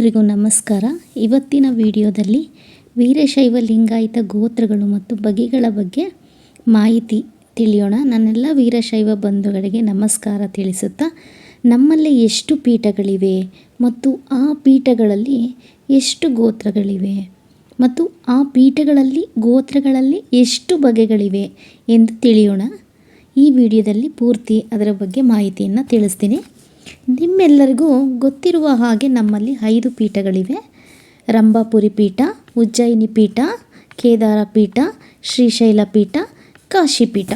ಎಲ್ರಿಗೂ ನಮಸ್ಕಾರ. ಇವತ್ತಿನ ವಿಡಿಯೋದಲ್ಲಿ ವೀರಶೈವ ಲಿಂಗಾಯಿತ ಗೋತ್ರಗಳು ಮತ್ತು ಬಗೆಗಳ ಬಗ್ಗೆ ಮಾಹಿತಿ ತಿಳಿಯೋಣ. ನನ್ನೆಲ್ಲ ವೀರಶೈವ ಬಂಧುಗಳಿಗೆ ನಮಸ್ಕಾರ ತಿಳಿಸುತ್ತಾ, ನಮ್ಮಲ್ಲಿ ಎಷ್ಟು ಪೀಠಗಳಿವೆ ಮತ್ತು ಆ ಪೀಠಗಳಲ್ಲಿ ಎಷ್ಟು ಗೋತ್ರಗಳಿವೆ ಮತ್ತು ಆ ಪೀಠಗಳಲ್ಲಿ, ಗೋತ್ರಗಳಲ್ಲಿ ಎಷ್ಟು ಬಗೆಗಳಿವೆ ಎಂದು ತಿಳಿಯೋಣ. ಈ ವಿಡಿಯೋದಲ್ಲಿ ಪೂರ್ತಿ ಅದರ ಬಗ್ಗೆ ಮಾಹಿತಿಯನ್ನು ತಿಳಿಸ್ತೀನಿ. ನಿಮ್ಮೆಲ್ಲರಿಗೂ ಗೊತ್ತಿರುವ ಹಾಗೆ ನಮ್ಮಲ್ಲಿ ಐದು ಪೀಠಗಳಿವೆ. ರಂಭಾಪುರಿ ಪೀಠ, ಉಜ್ಜಯಿನಿ ಪೀಠ, ಕೇದಾರ ಪೀಠ, ಶ್ರೀಶೈಲ ಪೀಠ, ಕಾಶಿ ಪೀಠ.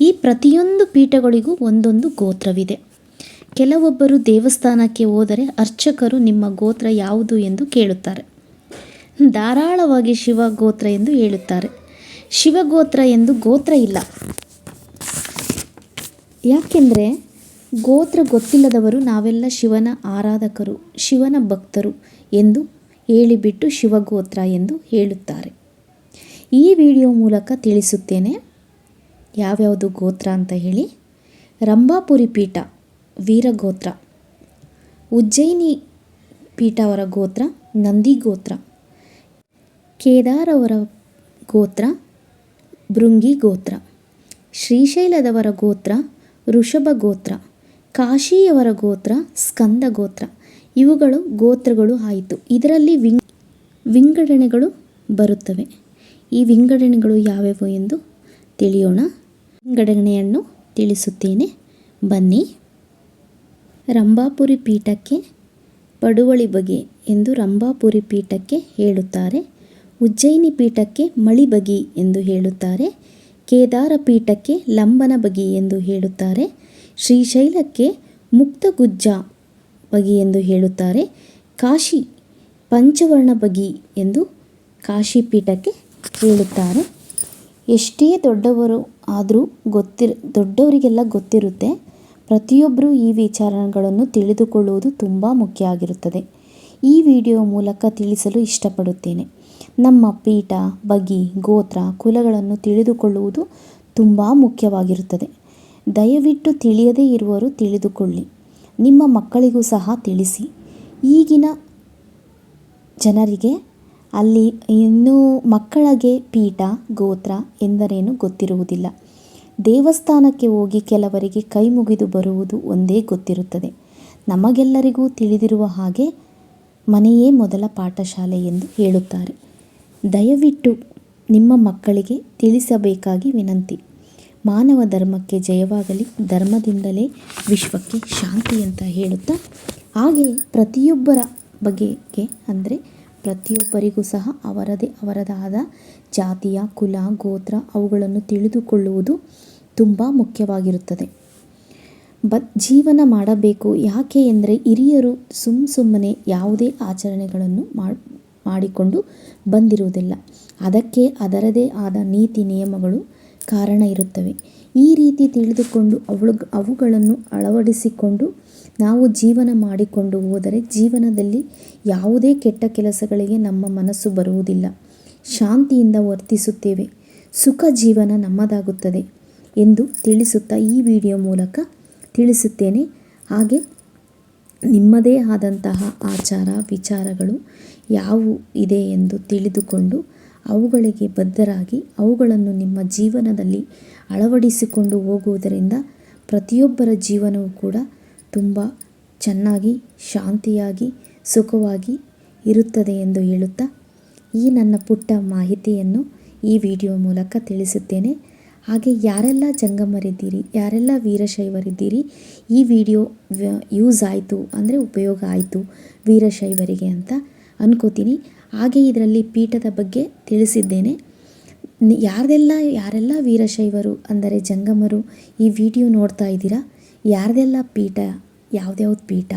ಈ ಪ್ರತಿಯೊಂದು ಪೀಠಗಳಿಗೂ ಒಂದೊಂದು ಗೋತ್ರವಿದೆ. ಕೆಲವೊಬ್ಬರು ದೇವಸ್ಥಾನಕ್ಕೆ ಹೋದರೆ ಅರ್ಚಕರು ನಿಮ್ಮ ಗೋತ್ರ ಯಾವುದು ಎಂದು ಕೇಳುತ್ತಾರೆ. ಧಾರಾಳವಾಗಿ ಶಿವ ಗೋತ್ರ ಎಂದು ಹೇಳುತ್ತಾರೆ. ಶಿವಗೋತ್ರ ಎಂದು ಗೋತ್ರ ಇಲ್ಲ. ಯಾಕೆಂದರೆ ಗೋತ್ರ ಗೊತ್ತಿಲ್ಲದವರು ನಾವೆಲ್ಲ ಶಿವನ ಆರಾಧಕರು, ಶಿವನ ಭಕ್ತರು ಎಂದು ಹೇಳಿಬಿಟ್ಟು ಶಿವಗೋತ್ರ ಎಂದು ಹೇಳುತ್ತಾರೆ. ಈ ವಿಡಿಯೋ ಮೂಲಕ ತಿಳಿಸುತ್ತೇನೆ, ಯಾವ್ಯಾವುದು ಗೋತ್ರ ಅಂತ ಹೇಳಿ. ರಂಭಾಪುರಿ ಪೀಠ, ವೀರಗೋತ್ರ. ಉಜ್ಜಯಿನಿ ಪೀಠ ಅವರ ಗೋತ್ರ, ನಂದಿ ಗೋತ್ರ. ಕೇದಾರವರ ಗೋತ್ರ, ಭೃಂಗಿ ಗೋತ್ರ. ಶ್ರೀಶೈಲದವರ ಗೋತ್ರ, ಋಷಭ ಗೋತ್ರ. ಕಾಶಿಯವರ ಗೋತ್ರ, ಸ್ಕಂದ ಗೋತ್ರ. ಇವುಗಳು ಗೋತ್ರಗಳು ಆಯಿತು. ಇದರಲ್ಲಿ ವಿಂಗ್, ವಿಂಗಡಣೆಗಳು ಬರುತ್ತವೆ. ಈ ವಿಂಗಡಣೆಗಳು ಯಾವ್ಯಾವು ಎಂದು ತಿಳಿಯೋಣ. ವಿಂಗಡಣೆಯನ್ನು ತಿಳಿಸುತ್ತೇನೆ. ಬನ್ನಿ. ರಂಭಾಪುರಿ ಪೀಠಕ್ಕೆ ಪಡುವಳಿ ಬಗೆ ಎಂದು ರಂಭಾಪುರಿ ಪೀಠಕ್ಕೆ ಹೇಳುತ್ತಾರೆ. ಉಜ್ಜಯಿನಿ ಪೀಠಕ್ಕೆ ಮಳಿ ಬಗಿ ಎಂದು ಹೇಳುತ್ತಾರೆ. ಕೇದಾರ ಪೀಠಕ್ಕೆ ಲಂಬನ ಬಗಿ ಎಂದು ಹೇಳುತ್ತಾರೆ. ಶ್ರೀಶೈಲಕ್ಕೆ ಮುಕ್ತಗುಜ್ಜ ಬಗಿ ಎಂದು ಹೇಳುತ್ತಾರೆ. ಕಾಶಿ ಪಂಚವರ್ಣ ಬಗಿ ಎಂದು ಕಾಶಿ ಪೀಠಕ್ಕೆ ಹೇಳುತ್ತಾರೆ. ಎಷ್ಟೇ ದೊಡ್ಡವರು ಆದರೂ ಗೊತ್ತಿರ, ದೊಡ್ಡವರಿಗೆಲ್ಲ ಗೊತ್ತಿರುತ್ತೆ. ಪ್ರತಿಯೊಬ್ಬರೂ ಈ ವಿಚಾರಗಳನ್ನು ತಿಳಿದುಕೊಳ್ಳುವುದು ತುಂಬ ಮುಖ್ಯ ಆಗಿರುತ್ತದೆ. ಈ ವಿಡಿಯೋ ಮೂಲಕ ತಿಳಿಸಲು ಇಷ್ಟಪಡುತ್ತೇನೆ. ನಮ್ಮ ಪೀಠ, ಬಗಿ, ಗೋತ್ರ, ಕುಲಗಳನ್ನು ತಿಳಿದುಕೊಳ್ಳುವುದು ತುಂಬ ಮುಖ್ಯವಾಗಿರುತ್ತದೆ. ದಯವಿಟ್ಟು ತಿಳಿಯದೇ ಇರುವರು ತಿಳಿದುಕೊಳ್ಳಿ. ನಿಮ್ಮ ಮಕ್ಕಳಿಗೂ ಸಹ ತಿಳಿಸಿ. ಈಗಿನ ಜನರಿಗೆ ಅಲ್ಲಿ ಇನ್ನೂ ಮಕ್ಕಳಿಗೆ ಪೀಠ, ಗೋತ್ರ ಎಂದರೇನು ಗೊತ್ತಿರುವುದಿಲ್ಲ. ದೇವಸ್ಥಾನಕ್ಕೆ ಹೋಗಿ ಕೆಲವರಿಗೆ ಕೈ ಮುಗಿದು ಬರುವುದು ಒಂದೇ ಗೊತ್ತಿರುತ್ತದೆ. ನಮಗೆಲ್ಲರಿಗೂ ತಿಳಿದಿರುವ ಹಾಗೆ ಮನೆಯೇ ಮೊದಲ ಪಾಠಶಾಲೆ ಎಂದು ಹೇಳುತ್ತಾರೆ. ದಯವಿಟ್ಟು ನಿಮ್ಮ ಮಕ್ಕಳಿಗೆ ತಿಳಿಸಬೇಕಾಗಿ ವಿನಂತಿ. ಮಾನವ ಧರ್ಮಕ್ಕೆ ಜಯವಾಗಲಿ, ಧರ್ಮದಿಂದಲೇ ವಿಶ್ವಕ್ಕೆ ಶಾಂತಿ ಅಂತ ಹೇಳುತ್ತಾ, ಹಾಗೆ ಪ್ರತಿಯೊಬ್ಬರ ಬಗೆಗೆ ಅಂದರೆ ಪ್ರತಿಯೊಬ್ಬರಿಗೂ ಸಹ ಅವರದೇ ಅವರದಾದ ಜಾತಿಯ, ಕುಲ, ಗೋತ್ರ ಅವುಗಳನ್ನು ತಿಳಿದುಕೊಳ್ಳುವುದು ತುಂಬ ಮುಖ್ಯವಾಗಿರುತ್ತದೆ. ಬ, ಜೀವನ ಮಾಡಬೇಕು ಯಾಕೆ ಎಂದರೆ ಹಿರಿಯರು ಸುಮ್ಮ ಸುಮ್ಮನೆ ಯಾವುದೇ ಆಚರಣೆಗಳನ್ನು ಮಾಡಿಕೊಂಡು ಬಂದಿರುವುದಿಲ್ಲ. ಅದಕ್ಕೆ ಅದರದೇ ಆದ ನೀತಿ ನಿಯಮಗಳು ಕಾರಣ ಇರುತ್ತವೆ. ಈ ರೀತಿ ತಿಳಿದುಕೊಂಡು ಅವಳು ಅವುಗಳನ್ನು ಅಳವಡಿಸಿಕೊಂಡು ನಾವು ಜೀವನ ಮಾಡಿಕೊಂಡು ಹೋದರೆ ಜೀವನದಲ್ಲಿ ಯಾವುದೇ ಕೆಟ್ಟ ಕೆಲಸಗಳಿಗೆ ನಮ್ಮ ಮನಸ್ಸು ಬರುವುದಿಲ್ಲ. ಶಾಂತಿಯಿಂದ ವರ್ತಿಸುತ್ತೇವೆ. ಸುಖ ಜೀವನ ನಮ್ಮದಾಗುತ್ತದೆ ಎಂದು ತಿಳಿಸುತ್ತಾ ಈ ವಿಡಿಯೋ ಮೂಲಕ ತಿಳಿಸುತ್ತೇನೆ. ಹಾಗೆ ನಿಮ್ಮದೇ ಆದಂತಹ ಆಚಾರ ವಿಚಾರಗಳು ಯಾವು ಇದೆ ಎಂದು ತಿಳಿದುಕೊಂಡು ಅವುಗಳಿಗೆ ಬದ್ಧರಾಗಿ ಅವುಗಳನ್ನು ನಿಮ್ಮ ಜೀವನದಲ್ಲಿ ಅಳವಡಿಸಿಕೊಂಡು ಹೋಗುವುದರಿಂದ ಪ್ರತಿಯೊಬ್ಬರ ಜೀವನವೂ ಕೂಡ ತುಂಬ ಚೆನ್ನಾಗಿ, ಶಾಂತಿಯಾಗಿ, ಸುಖವಾಗಿ ಇರುತ್ತದೆ ಎಂದು ಹೇಳುತ್ತಾ ಈ ನನ್ನ ಪುಟ್ಟ ಮಾಹಿತಿಯನ್ನು ಈ ವಿಡಿಯೋ ಮೂಲಕ ತಿಳಿಸುತ್ತೇನೆ. ಹಾಗೆ ಯಾರೆಲ್ಲ ಜಂಗಮರಿದ್ದೀರಿ, ಯಾರೆಲ್ಲ ವೀರಶೈವರಿದ್ದೀರಿ, ಈ ವಿಡಿಯೋ ಯೂಸ್ ಆಯಿತು ಅಂದರೆ ಉಪಯೋಗ ಆಯಿತು ವೀರಶೈವರಿಗೆ ಅಂತ ಅನ್ಕೋತೀನಿ. ಹಾಗೆ ಇದರಲ್ಲಿ ಪೀಠದ ಬಗ್ಗೆ ತಿಳಿಸಿದ್ದೇನೆ. ಯಾರ್ದೆಲ್ಲ, ಯಾರೆಲ್ಲ ವೀರಶೈವರು ಅಂದರೆ ಜಂಗಮರು ಈ ವಿಡಿಯೋ ನೋಡ್ತಾ ಇದ್ದೀರಾ, ಯಾರ್ದೆಲ್ಲ ಪೀಠ, ಯಾವ್ದ್ಯಾವ್ದು ಪೀಠ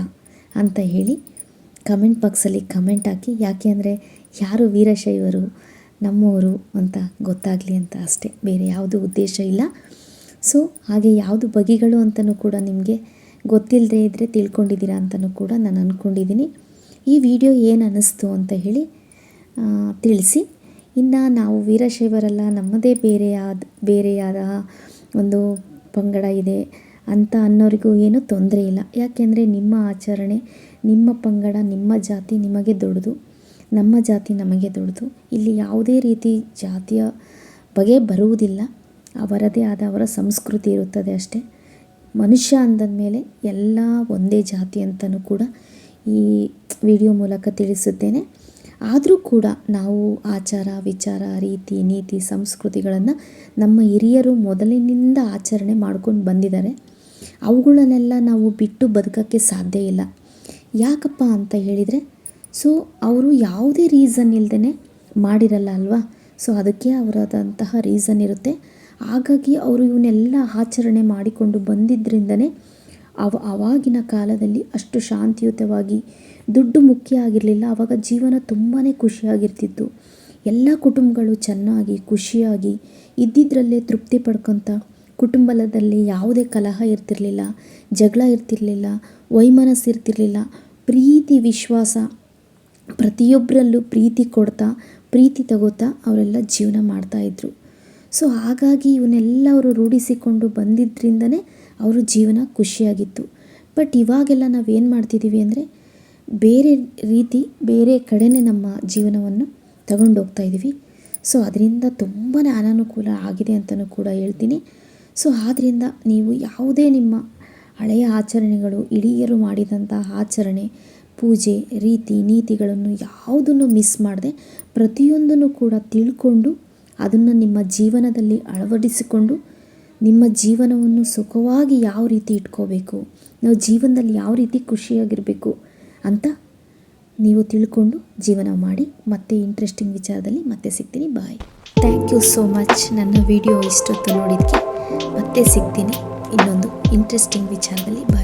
ಅಂತ ಹೇಳಿ ಕಮೆಂಟ್ ಬಾಕ್ಸಲ್ಲಿ ಕಮೆಂಟ್ ಹಾಕಿ. ಯಾಕೆ ಅಂದರೆ ಯಾರು ವೀರಶೈವರು ನಮ್ಮವರು ಅಂತ ಗೊತ್ತಾಗಲಿ ಅಂತ ಅಷ್ಟೇ, ಬೇರೆ ಯಾವುದು ಉದ್ದೇಶ ಇಲ್ಲ. ಸೊ, ಹಾಗೆ ಯಾವುದು ಬಗೆಗಳು ಅಂತಲೂ ಕೂಡ ನಿಮಗೆ ಗೊತ್ತಿಲ್ಲದೆ ಇದ್ದರೆ ತಿಳ್ಕೊಂಡಿದ್ದೀರಾ ಅಂತಲೂ ಕೂಡ ನಾನು ಅಂದ್ಕೊಂಡಿದ್ದೀನಿ ಈ ವಿಡಿಯೋ ಏನು ಅನ್ನಿಸ್ತು ಅಂತ ಹೇಳಿ ತಿಳಿಸಿ. ಇನ್ನು ನಾವು ವೀರಶೈವರಲ್ಲ ನಮ್ಮದೇ ಬೇರೆಯಾದ ಬೇರೆಯಾದ ಒಂದು ಪಂಗಡ ಇದೆ ಅಂತ ಅನ್ನೋರಿಗೂ ಏನೂ ತೊಂದರೆ ಇಲ್ಲ. ಯಾಕೆಂದರೆ ನಿಮ್ಮ ಆಚರಣೆ, ನಿಮ್ಮ ಪಂಗಡ, ನಿಮ್ಮ ಜಾತಿ ನಿಮಗೆ ದೊಡ್ಡದು, ನಮ್ಮ ಜಾತಿ ನಮಗೆ ದೊಡ್ಡದು. ಇಲ್ಲಿ ಯಾವುದೇ ರೀತಿ ಜಾತಿಯ ಬಗೆ ಬರುವುದಿಲ್ಲ. ಅವರದೇ ಆದ ಅವರ ಸಂಸ್ಕೃತಿ ಇರುತ್ತದೆ ಅಷ್ಟೇ. ಮನುಷ್ಯ ಅಂದಮೇಲೆ ಎಲ್ಲ ಒಂದೇ ಜಾತಿ ಅಂತಲೂ ಕೂಡ ಈ ವಿಡಿಯೋ ಮೂಲಕ ತಿಳಿಸುತ್ತೇನೆ. ಆದರೂ ಕೂಡ ನಾವು ಆಚಾರ, ವಿಚಾರ, ರೀತಿ, ನೀತಿ, ಸಂಸ್ಕೃತಿಗಳನ್ನು ನಮ್ಮ ಹಿರಿಯರು ಮೊದಲಿನಿಂದ ಆಚರಣೆ ಮಾಡ್ಕೊಂಡು ಬಂದಿದ್ದಾರೆ ಅವುಗಳನ್ನೆಲ್ಲ ನಾವು ಬಿಟ್ಟು ಬದುಕೋಕ್ಕೆ ಸಾಧ್ಯ ಇಲ್ಲ. ಯಾಕಪ್ಪ ಅಂತ ಹೇಳಿದರೆ, ಸೊ ಅವರು ಯಾವುದೇ ರೀಸನ್ ಇಲ್ಲದೇ ಮಾಡಿರಲ್ಲ ಅಲ್ವಾ? ಸೊ ಅದಕ್ಕೆ ಅವರಾದಂತಹ ರೀಸನ್ ಇರುತ್ತೆ. ಹಾಗಾಗಿ ಅವರು ಇವನ್ನೆಲ್ಲ ಆಚರಣೆ ಮಾಡಿಕೊಂಡು ಬಂದಿದ್ದರಿಂದನೇ ಅವ ಆವಾಗಿನ ಕಾಲದಲ್ಲಿ ಅಷ್ಟು ಶಾಂತಿಯುತವಾಗಿ ದುಡ್ಡು ಮುಖ್ಯ ಆಗಿರಲಿಲ್ಲ ಆವಾಗ ಜೀವನ ತುಂಬಾ ಖುಷಿಯಾಗಿರ್ತಿತ್ತು. ಎಲ್ಲ ಕುಟುಂಬಗಳು ಚೆನ್ನಾಗಿ, ಖುಷಿಯಾಗಿ ಇದ್ದಿದ್ದರಲ್ಲೇ ತೃಪ್ತಿ ಪಡ್ಕೊತ ಕುಟುಂಬದಲ್ಲಿ ಯಾವುದೇ ಕಲಹ ಇರ್ತಿರಲಿಲ್ಲ, ಜಗಳ ಇರ್ತಿರಲಿಲ್ಲ, ವೈಮನಸ್ಸು ಇರ್ತಿರಲಿಲ್ಲ, ಪ್ರೀತಿ, ವಿಶ್ವಾಸ ಪ್ರತಿಯೊಬ್ಬರಲ್ಲೂ ಪ್ರೀತಿ ಕೊಡ್ತಾ, ಪ್ರೀತಿ ತಗೋತಾ ಅವರೆಲ್ಲ ಜೀವನ ಮಾಡ್ತಾಯಿದ್ರು ಸೊ, ಹಾಗಾಗಿ ಇವನ್ನೆಲ್ಲ ಅವರು ರೂಢಿಸಿಕೊಂಡು ಬಂದಿದ್ದರಿಂದನೇ ಅವರ ಜೀವನ ಖುಷಿಯಾಗಿತ್ತು. ಬಟ್ ಇವಾಗೆಲ್ಲ ನಾವೇನು ಮಾಡ್ತಿದ್ದೀವಿ ಅಂದರೆ ಬೇರೆ ರೀತಿ, ಬೇರೆ ಕಡೆಯೇ ನಮ್ಮ ಜೀವನವನ್ನು ತಗೊಂಡೋಗ್ತಾ ಇದ್ದೀವಿ ಸೊ ಅದರಿಂದ ತುಂಬಾ ಅನಾನುಕೂಲ ಆಗಿದೆ ಅಂತಲೂ ಕೂಡ ಹೇಳ್ತೀನಿ. ಸೊ ಆದ್ದರಿಂದ ನೀವು ಯಾವುದೇ ನಿಮ್ಮ ಹಳೆಯ ಆಚರಣೆಗಳು, ಹಿರಿಯರು ಮಾಡಿದಂಥ ಆಚರಣೆ, ಪೂಜೆ, ರೀತಿ, ನೀತಿಗಳನ್ನು ಯಾವುದನ್ನು ಮಿಸ್ ಮಾಡದೆ ಪ್ರತಿಯೊಂದನ್ನು ಕೂಡ ತಿಳ್ಕೊಂಡು ಅದನ್ನು ನಿಮ್ಮ ಜೀವನದಲ್ಲಿ ಅಳವಡಿಸಿಕೊಂಡು ನಿಮ್ಮ ಜೀವನವನ್ನು ಸುಖವಾಗಿ ಯಾವ ರೀತಿ ಇಟ್ಕೋಬೇಕು, ನಾವು ಜೀವನದಲ್ಲಿ ಯಾವ ರೀತಿ ಖುಷಿಯಾಗಿರಬೇಕು ಅಂತ ನೀವು ತಿಳ್ಕೊಂಡು ಜೀವನ ಮಾಡಿ ಮತ್ತೆ ಇಂಟ್ರೆಸ್ಟಿಂಗ್ ವಿಚಾರದಲ್ಲಿ ಮತ್ತೆ ಸಿಗ್ತೀನಿ. Bye thank you so much ನನ್ನ ವಿಡಿಯೋ ಇಷ್ಟೊತ್ತು ನೋಡಿದ್ದಕ್ಕೆ ಮತ್ತೆ ಸಿಗ್ತೀನಿ. ಇನ್ನೊಂದು ಇಂಟ್ರೆಸ್ಟಿಂಗ್ ವಿಚಾರದಲ್ಲಿ. ಬಾಯ್